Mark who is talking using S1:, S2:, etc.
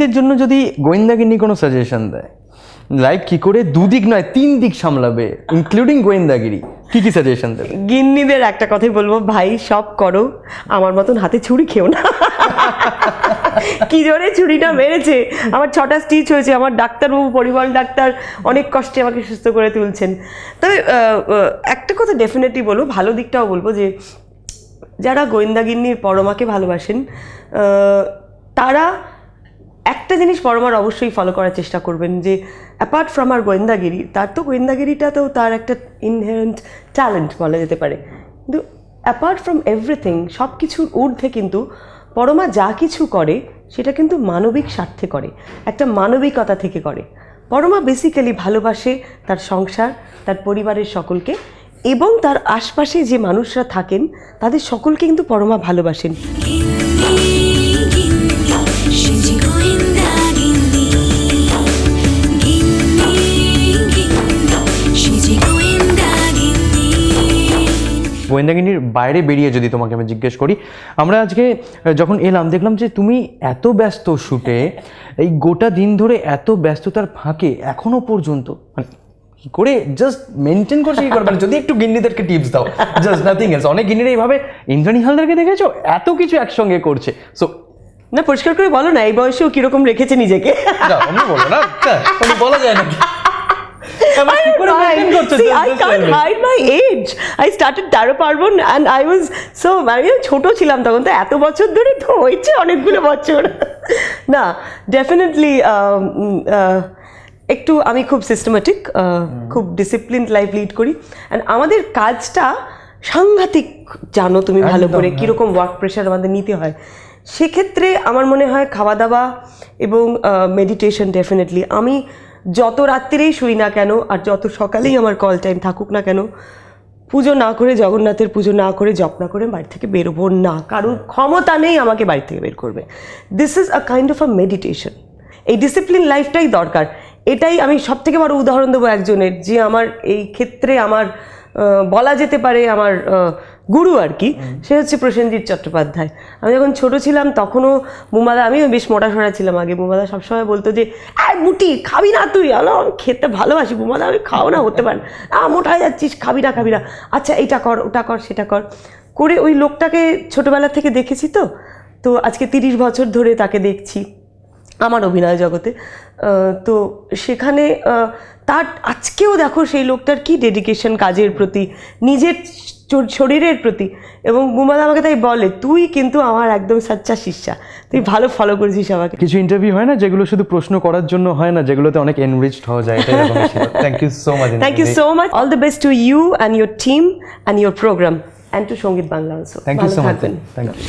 S1: গিন্নিদের জন্য যদি গোয়েন্দাগিন্নি কোনো সাজেশন দেয় লাইফ কি করে দুদিক নয় তিন দিক সামলাবে ইনক্লুডিং গোয়েন্দাগিরি কি কি সাজেশন দেবে?
S2: গিন্নিদের একটা কথাই বলব ভাই সব করো আমার মতন হাতে ছুরি খেও না। কি জোরে ছুরিটা মেরেছে। আমার ছটা স্টিচ হয়েছে আমার ডাক্তারবাবু পরিবার ডাক্তার অনেক কষ্টে আমাকে সুস্থ করে তুলছেন। তবে একটা কথা ডেফিনেটলি বলব ভালো দিকটাও বলব যে যারা গোয়েন্দাগিন্নির পরমাকে ভালোবাসেন তারা একটা জিনিস পরমার অবশ্যই ফলো করার চেষ্টা করবেন যে অ্যাপার্ট ফ্রম আর গোয়েন্দাগিরি, তার তো গোয়েন্দাগিরিটা তো তার একটা ইনহেরেন্ট ট্যালেন্ট বলা যেতে পারে। কিন্তু অ্যাপার্ট ফ্রম এভরিথিং সব কিছুর ঊর্ধ্বে কিন্তু পরমা যা কিছু করে, সেটা কিন্তু মানবিক স্বার্থে করে, একটা মানবিকতা থেকে করে। পরমা বেসিক্যালি ভালোবাসে তার সংসার, তার পরিবারের সকলকে এবং তার আশপাশে যে মানুষরা থাকেন, তাদের সকলকে কিন্তু পরমা ভালোবাসেন।
S1: গোয়েন্দাগিনির বাইরে বেরিয়ে যদি তোমাকে আমি জিজ্ঞেস করি আমরা আজকে যখন এলাম দেখলাম যে তুমি এত ব্যস্ত শুটে এই গোটা দিন ধরে এত ব্যস্ততার ফাঁকে এখনও পর্যন্ত মানে কি করে জাস্ট মেনটেন করছে কি করে? মানে যদি একটু গিন্নিদেরকে টিপস দাও জাস্ট নাথিং এলস অনেক গিন্নিরা এইভাবে ইন্দ্রাণী হালদারকে দেখেছ? এত কিছু একসঙ্গে করছে। সো
S2: না পরিষ্কার করে বলো না এই বয়সেও কীরকম রেখেছে নিজেকে?
S1: অমনি বলো না। বলা যায় না
S2: ছোট ছিলাম তখন তো এত বছর ধরে তো হয়েছে অনেকগুলো বছর। না ডেফিনেটলি একটু আমি খুব সিস্টেমেটিক খুব ডিসিপ্লিন লাইফ লিড করি। অ্যান্ড আমাদের কাজটা সাংঘাতিক জানো তুমি ভালো করে। কীরকম ওয়ার্ক প্রেশার আমাদের নিতে হয়। সেক্ষেত্রে আমার মনে হয় খাওয়া দাওয়া এবং মেডিটেশন ডেফিনেটলি আমি যত রাত্রিরেই শুই না কেন আর যত সকালেই আমার কল টাইম থাকুক না কেন পুজো না করে জগন্নাথের পুজো না করে জপ না করে বাড়ি থেকে বেরোবো না। কারণ ক্ষমতা নেই আমাকে বাড়ি থেকে বের করবে। This is a kind of a meditation এই ডিসিপ্লিন লাইফটাই দরকার। এটাই আমি সব থেকে বড় উদাহরণ দেবো একজনের যে আমার এই ক্ষেত্রে আমার বলা যেতে পারে আমার গুরু আর কি। সে হচ্ছে প্রসেনজিৎ চট্টোপাধ্যায়। আমি যখন ছোট ছিলাম তখনও মুমাদা আমিও বেশ মোটা সোটা ছিলাম আগে। মুমাদা সবসময় বলতো যে আয় মুটি, খাবি না তুই? আমি খেতে ভালোবাসি মুমাদা আমি খাও না, হতে পারে না। মোটা হয়ে যাচ্ছিস, খাবি না খাবি না। আচ্ছা এটা কর, ওটা কর, সেটা কর। করে ওই লোকটাকে ছোটোবেলা থেকে দেখেছি তো। তো আজকে তিরিশ বছর ধরে তাকে দেখছি। আমার অভিনয় জগতে। তো সেখানে তার আজকেও দেখো সেই লোকটার কি ডেডিকেশন কাজের প্রতি নিজের শরীরের প্রতি। এবং বুমাদা আমাকে তাই বলে তুই কিন্তু আমার একদম সাচ্চা শিষ্যা। তুই ভালো ফলো করেছিস আমাকে।
S1: কিছু ইন্টারভিউ হয় না যেগুলো শুধু প্রশ্ন করার জন্য হয় না যেগুলোতে অনেক এনরিচড হওয়া যায় thank you so much
S2: thank you so much all the best to you and your team and your programme and to Sangeet Bangla also
S1: thank you so much thank you